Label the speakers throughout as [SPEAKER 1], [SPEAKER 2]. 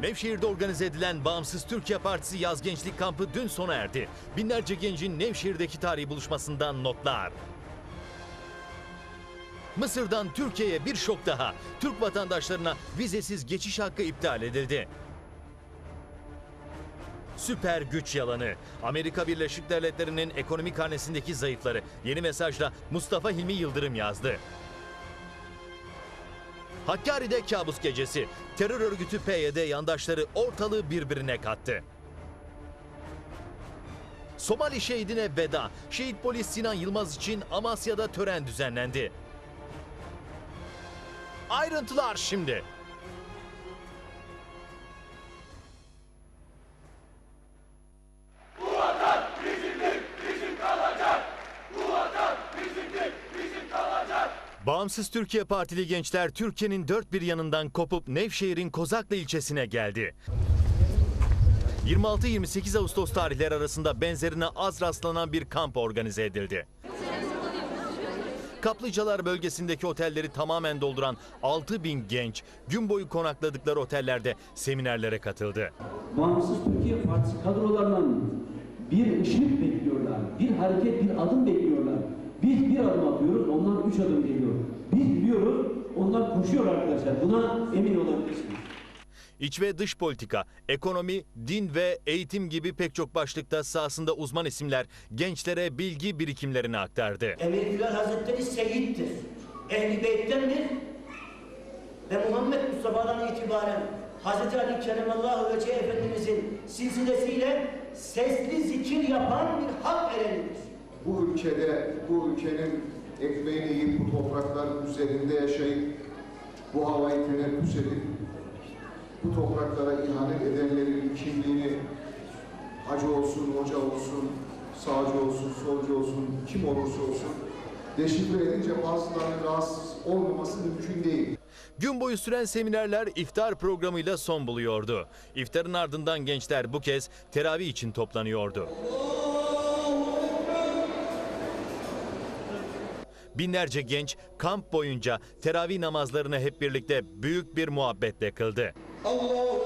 [SPEAKER 1] Nevşehir'de organize edilen Bağımsız Türkiye Partisi Yaz Gençlik Kampı dün sona erdi. Binlerce gencin Nevşehir'deki tarihi buluşmasından notlar. Mısır'dan Türkiye'ye bir şok daha. Türk vatandaşlarına vizesiz geçiş hakkı iptal edildi. Süper güç yalanı. Amerika Birleşik Devletleri'nin ekonomik karnesindeki zayıfları yeni mesajla Mustafa Hilmi Yıldırım yazdı. Hakkari'de kabus gecesi. Terör örgütü PYD yandaşları ortalığı birbirine kattı. Somali şehidine veda. Şehit polis Sinan Yılmaz için Amasya'da tören düzenlendi. Ayrıntılar şimdi. Bağımsız Türkiye Partili gençler Türkiye'nin dört bir yanından kopup Nevşehir'in Kozaklı ilçesine geldi. 26-28 Ağustos tarihleri arasında benzerine az rastlanan bir kamp organize edildi. Kaplıcalar bölgesindeki otelleri tamamen dolduran 6 bin genç gün boyu konakladıkları otellerde seminerlere katıldı.
[SPEAKER 2] Bağımsız Türkiye Partisi kadrolarından bir ışık bekliyorlar, bir hareket, bir adım bekliyorlar. Biz bir adım atıyoruz, onlar üç adım geliyor. Biz biliyoruz, onlar koşuyor arkadaşlar. Buna emin olabilirsiniz.
[SPEAKER 1] İç ve dış politika, ekonomi, din ve eğitim gibi pek çok başlıkta sahasında uzman isimler gençlere bilgi birikimlerini aktardı.
[SPEAKER 3] Emir Hazretleri Seyyid'dir. Ehl-i Beyt'tendir. Ve Muhammed Mustafa'dan itibaren Hazreti Ali Kerimallahu Vece Efendimizin silsilesiyle sesli zikir yapan bir hak erenidir.
[SPEAKER 4] Bu ülkede, bu ülkenin ekmeğini yiyip bu toprakların üzerinde yaşayıp bu havayı teneffüs edip bu topraklara ihanet edenlerin kimliğini hacı olsun, hoca olsun, sağcı olsun, solcu olsun, kim olursa olsun deşifre edince bazılarının rahatsız olmaması mümkün değil.
[SPEAKER 1] Gün boyu süren seminerler iftar programıyla son buluyordu. İftarın ardından gençler bu kez teravih için toplanıyordu. Binlerce genç kamp boyunca teravih namazlarını hep birlikte büyük bir muhabbetle kıldı.
[SPEAKER 5] Allahu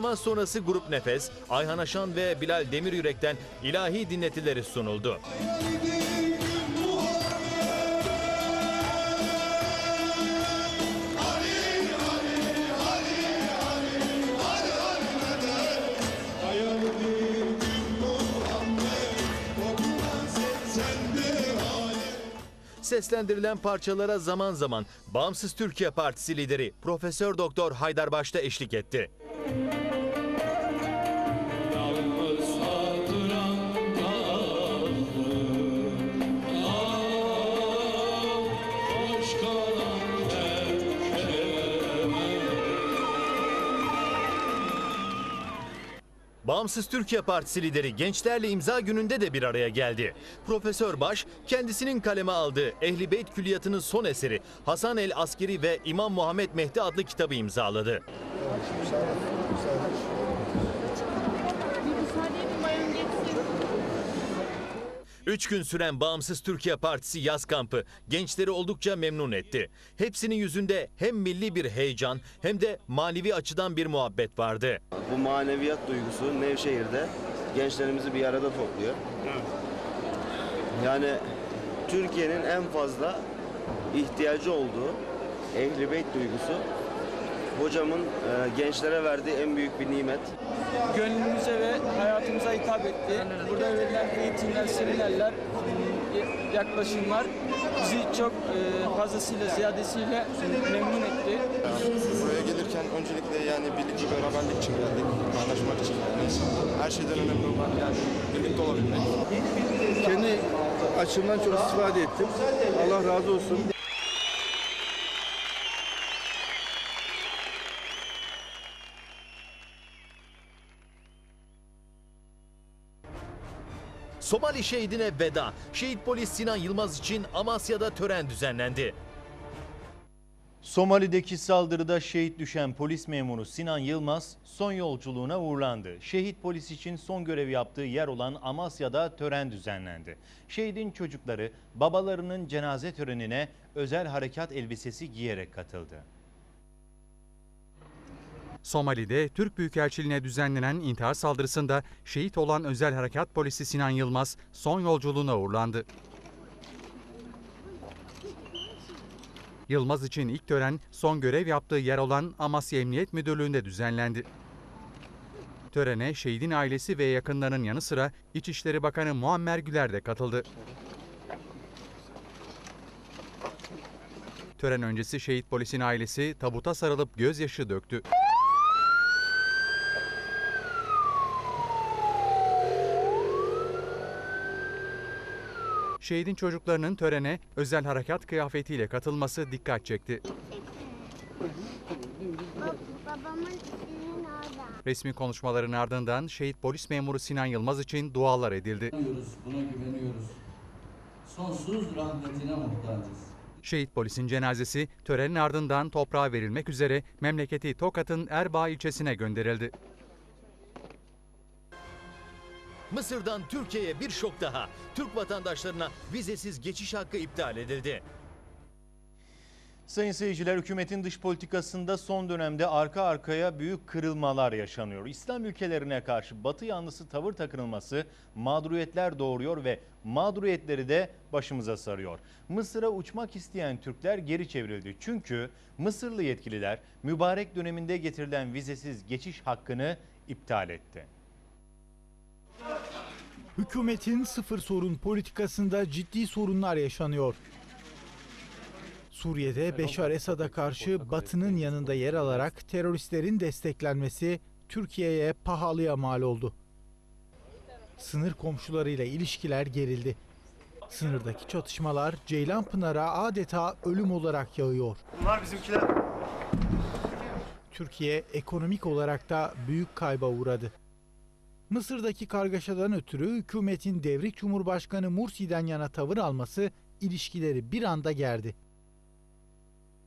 [SPEAKER 1] Namaz sonrası Grup Nefes, Ayhan Aşan ve Bilal Demiryürek'ten ilahi dinletileri sunuldu. Seslendirilen parçalara zaman zaman Bağımsız Türkiye Partisi lideri Profesör Doktor Haydar Başta eşlik etti. Bağımsız Türkiye Partisi lideri gençlerle imza gününde de bir araya geldi. Profesör Baş kendisinin kaleme aldığı Ehli Beyt Külliyatı'nın son eseri Hasan el Askeri ve İmam Muhammed Mehdi adlı kitabı imzaladı. Üç gün süren Bağımsız Türkiye Partisi yaz kampı gençleri oldukça memnun etti. Hepsinin yüzünde hem milli bir heyecan hem de manevi açıdan bir muhabbet vardı.
[SPEAKER 6] Bu maneviyat duygusu Nevşehir'de gençlerimizi bir arada topluyor. Yani Türkiye'nin en fazla ihtiyacı olduğu Ehl-i Beyt duygusu hocamın e, gençlere verdiği en büyük bir nimet.
[SPEAKER 7] gönlümüze ve hayatımıza hitap etti. Burada verilen eğitimler, seminerler, e, yaklaşımlar bizi çok e, fazlasıyla, ziyadesiyle memnun etti.
[SPEAKER 8] Buraya gelirken öncelikle yani birlik ve beraberlik için geldik. Anlaşmak için yani. Her şeyden önemli olan yani birlikte olabilmek.
[SPEAKER 9] Kendi açımdan çok istifade ettim. Allah razı olsun.
[SPEAKER 1] Somali şehidine veda. Şehit polis Sinan Yılmaz için Amasya'da tören düzenlendi. Somali'deki saldırıda şehit düşen polis memuru Sinan Yılmaz son yolculuğuna uğurlandı. Şehit polis için son görev yaptığı yer olan Amasya'da tören düzenlendi. Şehidin çocukları babalarının cenaze törenine özel harekat elbisesi giyerek katıldı.
[SPEAKER 10] Somali'de Türk Büyükelçiliğine düzenlenen intihar saldırısında şehit olan Özel Harekat Polisi Sinan Yılmaz son yolculuğuna uğurlandı. Yılmaz için ilk tören son görev yaptığı yer olan Amasya Emniyet Müdürlüğü'nde düzenlendi. Törene şehidin ailesi ve yakınlarının yanı sıra İçişleri Bakanı Muammer Güler de katıldı. Tören öncesi şehit polisin ailesi tabuta sarılıp gözyaşı döktü. Şehidin çocuklarının törene özel harekat kıyafetiyle katılması dikkat çekti. Resmi konuşmaların ardından şehit polis memuru Sinan Yılmaz için dualar edildi.
[SPEAKER 2] Buna güveniyoruz. Sonsuz rahmetine muhtacız.
[SPEAKER 10] Şehit polisin cenazesi törenin ardından toprağa verilmek üzere memleketi Tokat'ın Erbaa ilçesine gönderildi.
[SPEAKER 1] Mısır'dan Türkiye'ye bir şok daha. Türk vatandaşlarına vizesiz geçiş hakkı iptal edildi. Sayın seyirciler hükümetin dış politikasında son dönemde arka arkaya büyük kırılmalar yaşanıyor. İslam ülkelerine karşı batı yanlısı tavır takınılması mağduriyetler doğuruyor ve mağduriyetleri de başımıza sarıyor. Mısır'a uçmak isteyen Türkler geri çevrildi. Çünkü Mısırlı yetkililer mübarek döneminde getirilen vizesiz geçiş hakkını iptal etti.
[SPEAKER 11] Hükümetin sıfır sorun politikasında ciddi sorunlar yaşanıyor. Suriye'de Beşar Esad'a karşı Batı'nın yanında yer alarak teröristlerin desteklenmesi Türkiye'ye pahalıya mal oldu. Sınır komşularıyla ilişkiler gerildi. Sınırdaki çatışmalar Ceylanpınar'a adeta ölüm olarak yağıyor.
[SPEAKER 1] Bunlar bizimkiler.
[SPEAKER 11] Türkiye ekonomik olarak da büyük kayba uğradı. Mısır'daki kargaşadan ötürü hükümetin devrik Cumhurbaşkanı Mursi'den yana tavır alması ilişkileri bir anda gerdi.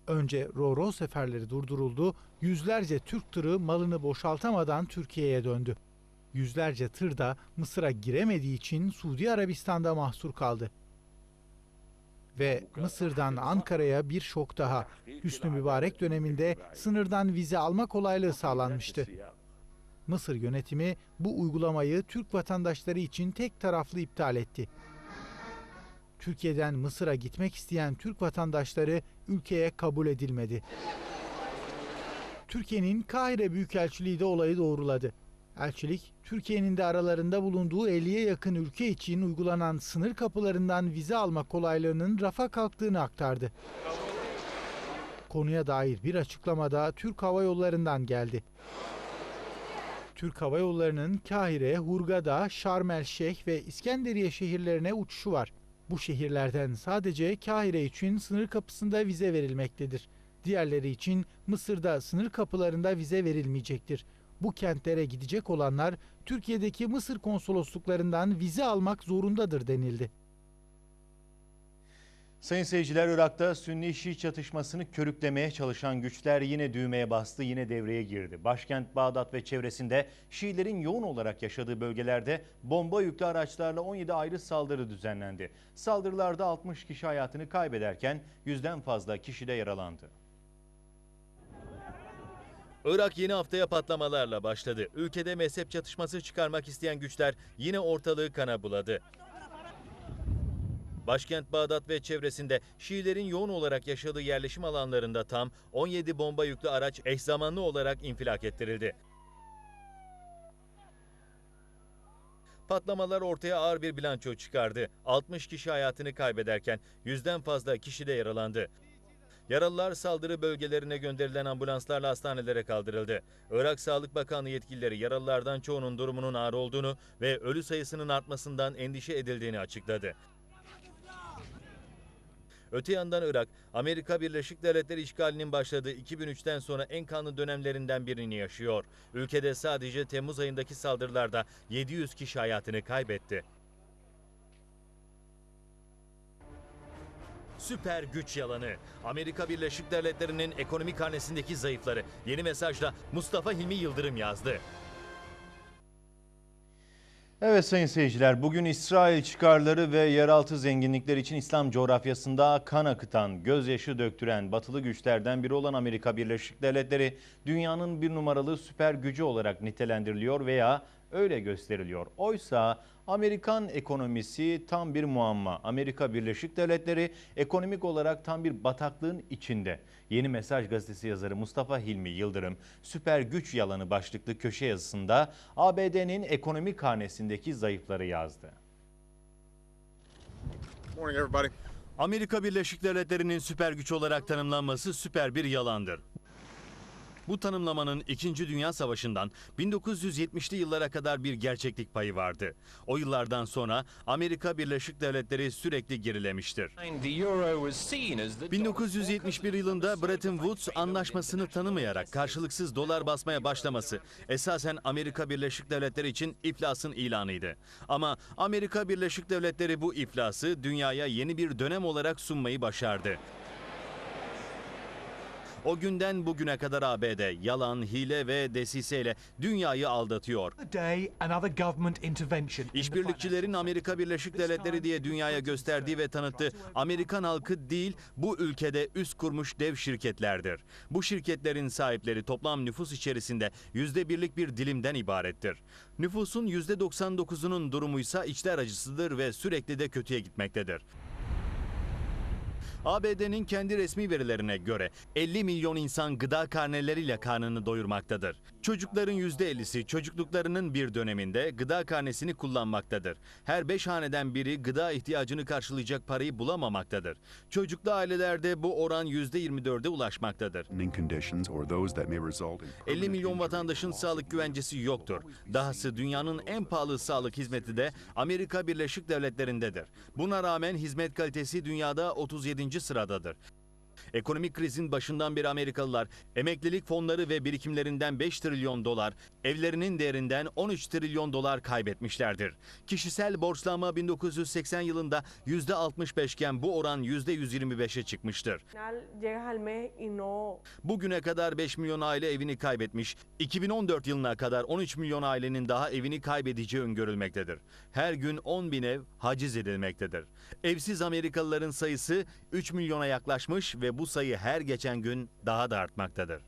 [SPEAKER 11] Önce Roro seferleri durduruldu, yüzlerce Türk tırı malını boşaltamadan Türkiye'ye döndü. Yüzlerce tır da Mısır'a giremediği için Suudi Arabistan'da mahsur kaldı. Ve Mısır'dan Ankara'ya bir şok daha. Hüsnü Mübarek döneminde sınırdan vize alma kolaylığı sağlanmıştı. Mısır yönetimi bu uygulamayı Türk vatandaşları için tek taraflı iptal etti. Türkiye'den Mısır'a gitmek isteyen Türk vatandaşları ülkeye kabul edilmedi. Türkiye'nin Kahire Büyükelçiliği de olayı doğruladı. Elçilik, Türkiye'nin de aralarında bulunduğu 50'ye yakın ülke için uygulanan sınır kapılarından vize alma kolaylığının rafa kalktığını aktardı. Konuya dair bir açıklamada Türk Hava Yolları'ndan geldi. Türk Hava Yolları'nın Kahire, Hurgada, Şarm El Şeyh ve İskenderiye şehirlerine uçuşu var. Bu şehirlerden sadece Kahire için sınır kapısında vize verilmektedir. Diğerleri için Mısır'da sınır kapılarında vize verilmeyecektir. Bu kentlere gidecek olanlar Türkiye'deki Mısır konsolosluklarından vize almak zorundadır denildi.
[SPEAKER 1] Sayın seyirciler Irak'ta Sünni-Şii çatışmasını körüklemeye çalışan güçler yine düğmeye bastı, yine devreye girdi. Başkent Bağdat ve çevresinde Şiilerin yoğun olarak yaşadığı bölgelerde bomba yüklü araçlarla 17 ayrı saldırı düzenlendi. Saldırılarda 60 kişi hayatını kaybederken yüzden fazla kişi de yaralandı. Irak yeni haftaya patlamalarla başladı. Ülkede mezhep çatışması çıkarmak isteyen güçler yine ortalığı kana buladı. Başkent Bağdat ve çevresinde Şiilerin yoğun olarak yaşadığı yerleşim alanlarında tam 17 bomba yüklü araç eş zamanlı olarak infilak ettirildi. Patlamalar ortaya ağır bir bilanço çıkardı. 60 kişi hayatını kaybederken yüzden fazla kişi de yaralandı. Yaralılar saldırı bölgelerine gönderilen ambulanslarla hastanelere kaldırıldı. Irak Sağlık Bakanlığı yetkilileri yaralılardan çoğunun durumunun ağır olduğunu ve ölü sayısının artmasından endişe edildiğini açıkladı. Öte yandan Irak, Amerika Birleşik Devletleri işgalinin başladığı 2003'ten sonra en kanlı dönemlerinden birini yaşıyor. Ülkede sadece Temmuz ayındaki saldırılarda 700 kişi hayatını kaybetti. süper güç yalanı. Amerika Birleşik Devletleri'nin ekonomik hanesindeki zayıfları. Yeni mesajla Mustafa Hilmi Yıldırım yazdı.
[SPEAKER 12] Evet sayın seyirciler, bugün İsrail çıkarları ve yeraltı zenginlikleri için İslam coğrafyasında kan akıtan, gözyaşı döktüren batılı güçlerden biri olan Amerika Birleşik Devletleri dünyanın bir numaralı süper gücü olarak nitelendiriliyor veya öyle gösteriliyor. Oysa Amerikan ekonomisi tam bir muamma. Amerika Birleşik Devletleri ekonomik olarak tam bir bataklığın içinde. Yeni Mesaj gazetesi yazarı Mustafa Hilmi Yıldırım süper güç yalanı başlıklı köşe yazısında ABD'nin ekonomi karnesindeki zayıfları yazdı.
[SPEAKER 8] Morning everybody.
[SPEAKER 1] Amerika Birleşik Devletleri'nin süper güç olarak tanımlanması süper bir yalandır. Bu tanımlamanın 2. Dünya Savaşı'ndan 1970'li yıllara kadar bir gerçeklik payı vardı. O yıllardan sonra Amerika Birleşik Devletleri sürekli gerilemiştir. 1971 yılında Bretton Woods anlaşmasını tanımayarak karşılıksız dolar basmaya başlaması esasen Amerika Birleşik Devletleri için iflasın ilanıydı. Ama Amerika Birleşik Devletleri bu iflası dünyaya yeni bir dönem olarak sunmayı başardı. O günden bugüne kadar ABD yalan, hile ve desiseyle dünyayı aldatıyor. İşbirlikçilerin Amerika Birleşik Devletleri diye dünyaya gösterdiği ve tanıttığı Amerikan halkı değil, bu ülkede üst kurmuş dev şirketlerdir. Bu şirketlerin sahipleri toplam nüfus içerisinde yüzde birlik bir dilimden ibarettir. Nüfusun yüzde 99'unun durumuysa içler acısıdır ve sürekli de kötüye gitmektedir. ABD'nin kendi resmi verilerine göre 50 milyon insan gıda karneleriyle karnını doyurmaktadır. Çocukların %50'si çocukluklarının bir döneminde gıda karnesini kullanmaktadır. Her 5 haneden biri gıda ihtiyacını karşılayacak parayı bulamamaktadır. Çocuklu ailelerde bu oran %24'e ulaşmaktadır. 50 milyon vatandaşın sağlık güvencesi yoktur. Dahası dünyanın en pahalı sağlık hizmeti de Amerika Birleşik Devletleri'ndedir. Buna rağmen hizmet kalitesi dünyada 37. sıradadır. Ekonomik krizin başından beri Amerikalılar emeklilik fonları ve birikimlerinden 5 trilyon dolar, evlerinin değerinden 13 trilyon dolar kaybetmişlerdir. Kişisel borçlanma 1980 yılında %65 iken bu oran %125'e çıkmıştır. Bugüne kadar 5 milyon aile evini kaybetmiş, 2014 yılına kadar 13 milyon ailenin daha evini kaybedeceği öngörülmektedir. Her gün 10 bin ev haciz edilmektedir. Evsiz Amerikalıların sayısı 3 milyona yaklaşmış ve bu sayı her geçen gün daha da artmaktadır.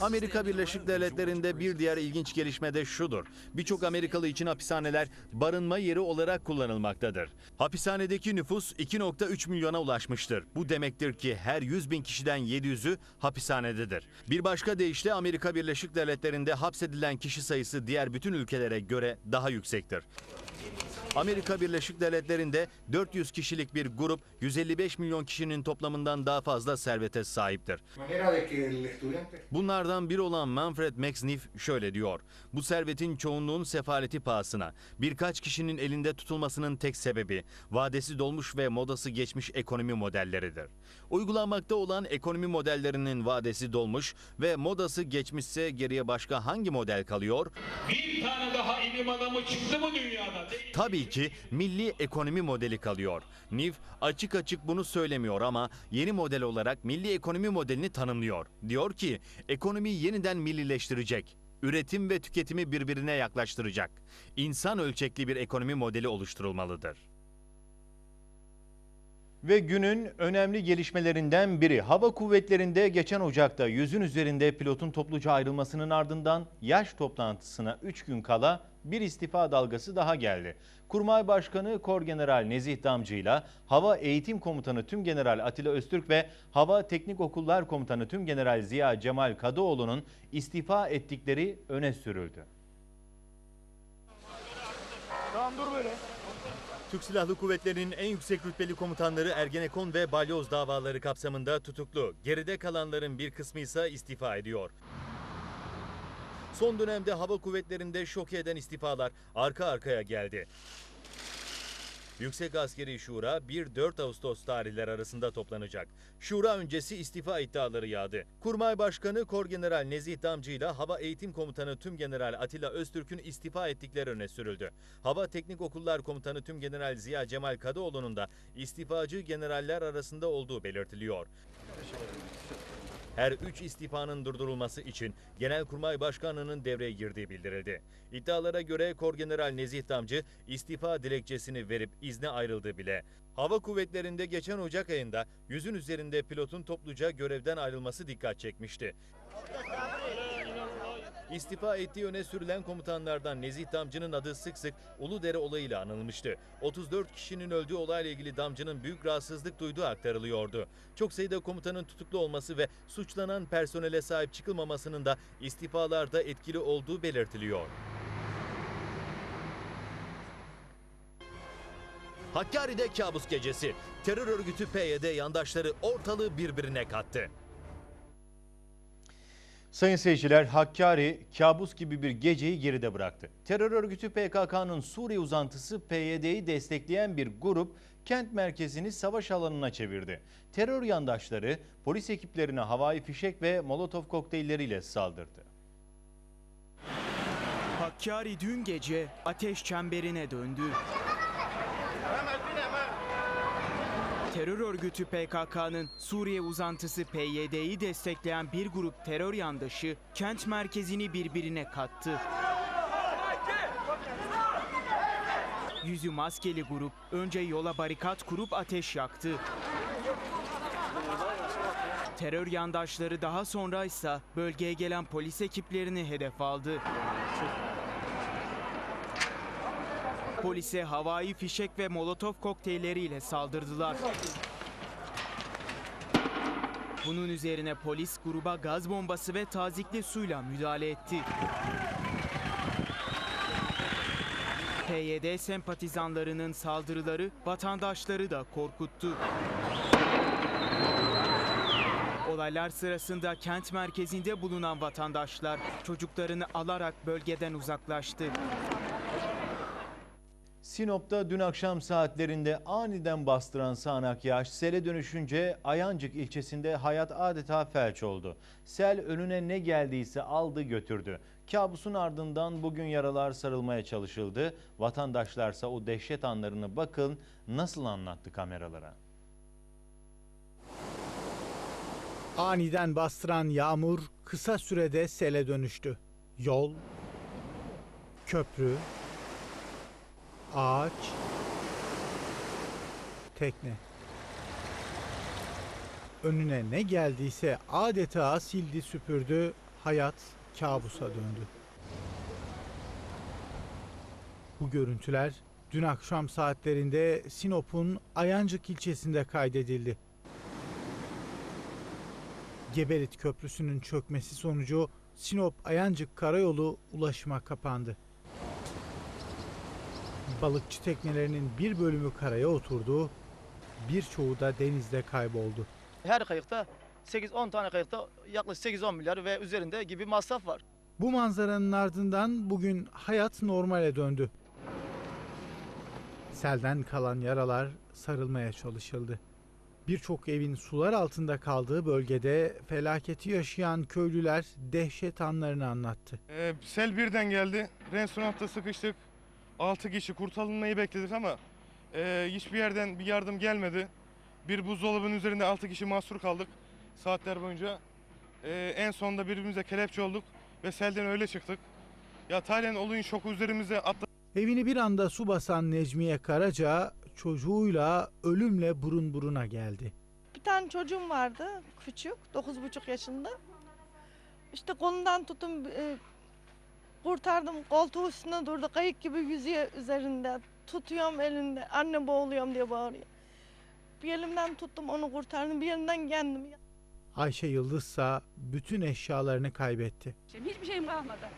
[SPEAKER 1] Amerika Birleşik Devletleri'nde bir diğer ilginç gelişme de şudur. Birçok Amerikalı için hapishaneler barınma yeri olarak kullanılmaktadır. Hapishanedeki nüfus 2.3 milyona ulaşmıştır. Bu demektir ki her 100 bin kişiden 700'ü hapishanededir. Bir başka deyişle Amerika Birleşik Devletleri'nde hapsedilen kişi sayısı diğer bütün ülkelere göre daha yüksektir. Amerika Birleşik Devletleri'nde 400 kişilik bir grup 155 milyon kişinin toplamından daha fazla servete sahiptir. Bunlardan biri olan Manfred McNiff şöyle diyor. Bu servetin çoğunluğun sefaleti pahasına. Birkaç kişinin elinde tutulmasının tek sebebi vadesi dolmuş ve modası geçmiş ekonomi modelleridir. Uygulanmakta olan ekonomi modellerinin vadesi dolmuş ve modası geçmişse geriye başka hangi model kalıyor?
[SPEAKER 13] Bir tane daha ilim adamı çıktı mı dünyada?
[SPEAKER 1] Tabii ki milli ekonomi modeli kalıyor. NIF açık açık bunu söylemiyor ama yeni model olarak milli ekonomi modelini tanımlıyor. Diyor ki ekonomiyi yeniden millileştirecek. Üretim ve tüketimi birbirine yaklaştıracak. İnsan ölçekli bir ekonomi modeli oluşturulmalıdır.
[SPEAKER 12] Ve günün önemli gelişmelerinden biri hava kuvvetlerinde geçen Ocak'ta yüzün üzerinde pilotun topluca ayrılmasının ardından yaş toplantısına 3 gün kala bir istifa dalgası daha geldi. Kurmay Başkanı Korgeneral Nezih Damcı ile Hava Eğitim Komutanı Tümgeneral Atilla Öztürk ve Hava Teknik Okullar Komutanı Tümgeneral Ziya Cemal Kadıoğlu'nun istifa ettikleri öne sürüldü.
[SPEAKER 13] Tamam dur böyle.
[SPEAKER 1] Türk Silahlı Kuvvetleri'nin en yüksek rütbeli komutanları Ergenekon ve Balyoz davaları kapsamında tutuklu. Geride kalanların bir kısmı ise istifa ediyor. Son dönemde hava kuvvetlerinde şok eden istifalar arka arkaya geldi. Yüksek Askeri Şura 1-4 Ağustos tarihler arasında toplanacak. Şura öncesi istifa iddiaları yağdı. Kurmay Başkanı Korgeneral Nezih Damcı ile Hava Eğitim Komutanı Tümgeneral Atilla Öztürk'ün istifa ettikleri öne sürüldü. Hava Teknik Okullar Komutanı Tümgeneral Ziya Cemal Kadıoğlu'nun da istifacı generaller arasında olduğu belirtiliyor. Her üç istifanın durdurulması için Genelkurmay Başkanı'nın devreye girdiği bildirildi. İddialara göre Korgeneral Nezih Damcı istifa dilekçesini verip izne ayrıldı bile. Hava kuvvetlerinde geçen Ocak ayında yüzün üzerinde pilotun topluca görevden ayrılması dikkat çekmişti. İstifa ettiği öne sürülen komutanlardan Nezih Damcı'nın adı sık sık Uludere olayıyla anılmıştı. 34 kişinin öldüğü olayla ilgili Damcı'nın büyük rahatsızlık duyduğu aktarılıyordu. Çok sayıda komutanın tutuklu olması ve suçlanan personele sahip çıkılmamasının da istifalarda etkili olduğu belirtiliyor. Hakkari'de kabus gecesi. Terör örgütü PYD yandaşları ortalığı birbirine kattı.
[SPEAKER 12] Sayın seyirciler, Hakkari kabus gibi bir geceyi geride bıraktı. Terör örgütü PKK'nın Suriye uzantısı PYD'yi destekleyen bir grup kent merkezini savaş alanına çevirdi. Terör yandaşları polis ekiplerine havai fişek ve molotof kokteylleriyle saldırdı.
[SPEAKER 14] Hakkari dün gece ateş çemberine döndü. Terör örgütü PKK'nın Suriye uzantısı PYD'yi destekleyen bir grup terör yandaşı kent merkezini birbirine kattı. Yüzü maskeli grup önce yola barikat kurup ateş yaktı. Terör yandaşları daha sonra ise bölgeye gelen polis ekiplerini hedef aldı. Polise havai fişek ve molotof kokteylleriyle saldırdılar. Bunun üzerine polis gruba gaz bombası ve tazikli suyla müdahale etti. PYD sempatizanlarının saldırıları vatandaşları da korkuttu. Olaylar sırasında kent merkezinde bulunan vatandaşlar çocuklarını alarak bölgeden uzaklaştı.
[SPEAKER 12] Sinop'ta dün akşam saatlerinde aniden bastıran sağanak yağış sele dönüşünce Ayancık ilçesinde hayat adeta felç oldu. Sel önüne ne geldiyse aldı götürdü. Kabusun ardından bugün yaralar sarılmaya çalışıldı. Vatandaşlarsa o dehşet anlarını bakın nasıl anlattı kameralara.
[SPEAKER 11] Aniden bastıran yağmur kısa sürede sele dönüştü. Yol, köprü, ağaç, tekne. Önüne ne geldiyse adeta sildi süpürdü, hayat kabusa döndü. Bu görüntüler dün akşam saatlerinde Sinop'un Ayancık ilçesinde kaydedildi. Geberit Köprüsü'nün çökmesi sonucu Sinop-Ayancık karayolu ulaşıma kapandı. Balıkçı teknelerinin bir bölümü karaya oturdu, birçoğu da denizde kayboldu.
[SPEAKER 15] Her kayıkta 8-10 tane kayıkta yaklaşık 8-10 milyar ve üzerinde gibi masraf var.
[SPEAKER 11] Bu manzaranın ardından bugün hayat normale döndü. Selden kalan yaralar sarılmaya çalışıldı. Birçok evin sular altında kaldığı bölgede felaketi yaşayan köylüler dehşet anlarını anlattı.
[SPEAKER 8] Ee, sel birden geldi. Restoranda sıkıştık. 6 kişi kurtarılmayı bekledik ama e, hiçbir yerden bir yardım gelmedi. Bir buzdolabının üzerinde 6 kişi mahsur kaldık saatler boyunca. Ee, en sonunda birbirimize kelepçe olduk ve selden öyle çıktık. Ya Tayland olayın şoku üzerimize atladı.
[SPEAKER 11] Evini bir anda su basan Necmiye Karaca çocuğuyla ölümle burun buruna geldi.
[SPEAKER 16] Bir tane çocuğum vardı küçük 9,5 yaşında. İşte kolundan tutum e, kurtardım koltuğu üstüne durdu kayık gibi yüzüyor üzerinde. Tutuyorum elinde anne boğuluyorum diye bağırıyor. Bir elimden tuttum onu kurtardım bir elimden kendim.
[SPEAKER 11] Ayşe Yıldızsa bütün eşyalarını kaybetti.
[SPEAKER 17] Hiçbir şeyim kalmadı.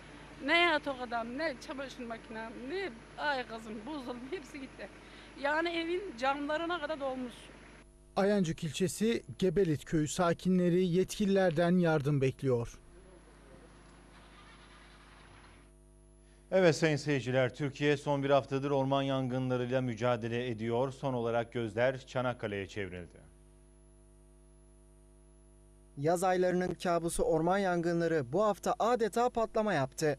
[SPEAKER 17] Ne yatak adam, ne çamaşır makinem, ne ay kızım, buzdolabı hepsi gitti. Yani evin camlarına kadar dolmuş.
[SPEAKER 11] Ayancık ilçesi Gebelit köyü sakinleri yetkililerden yardım bekliyor.
[SPEAKER 12] Evet sayın seyirciler, Türkiye son bir haftadır orman yangınlarıyla mücadele ediyor. Son olarak gözler Çanakkale'ye çevrildi.
[SPEAKER 18] Yaz aylarının kabusu orman yangınları bu hafta adeta patlama yaptı.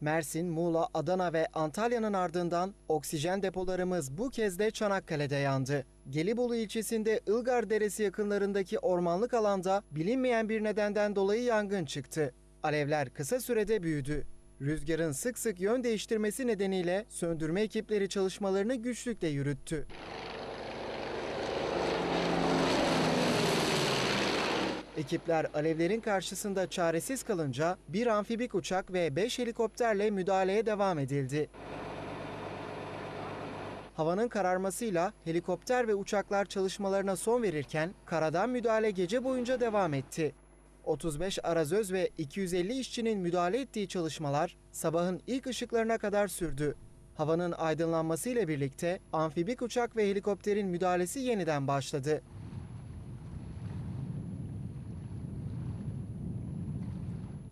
[SPEAKER 18] Mersin, Muğla, Adana ve Antalya'nın ardından oksijen depolarımız bu kez de Çanakkale'de yandı. Gelibolu ilçesinde Ilgar Deresi yakınlarındaki ormanlık alanda bilinmeyen bir nedenden dolayı yangın çıktı. Alevler kısa sürede büyüdü. Rüzgarın sık sık yön değiştirmesi nedeniyle söndürme ekipleri çalışmalarını güçlükle yürüttü. Ekipler alevlerin karşısında çaresiz kalınca bir amfibik uçak ve 5 helikopterle müdahaleye devam edildi. Havanın kararmasıyla helikopter ve uçaklar çalışmalarına son verirken karadan müdahale gece boyunca devam etti. 35 arazöz ve 250 işçinin müdahale ettiği çalışmalar sabahın ilk ışıklarına kadar sürdü. Havanın aydınlanmasıyla birlikte amfibik uçak ve helikopterin müdahalesi yeniden başladı.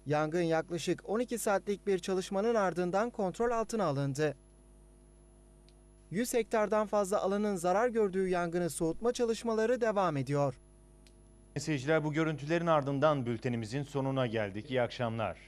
[SPEAKER 18] Yangın yaklaşık 12 saatlik bir çalışmanın ardından kontrol altına alındı. 100 hektardan fazla alanın zarar gördüğü yangını soğutma çalışmaları devam ediyor.
[SPEAKER 12] Seyirciler bu görüntülerin ardından bültenimizin sonuna geldik. İyi akşamlar.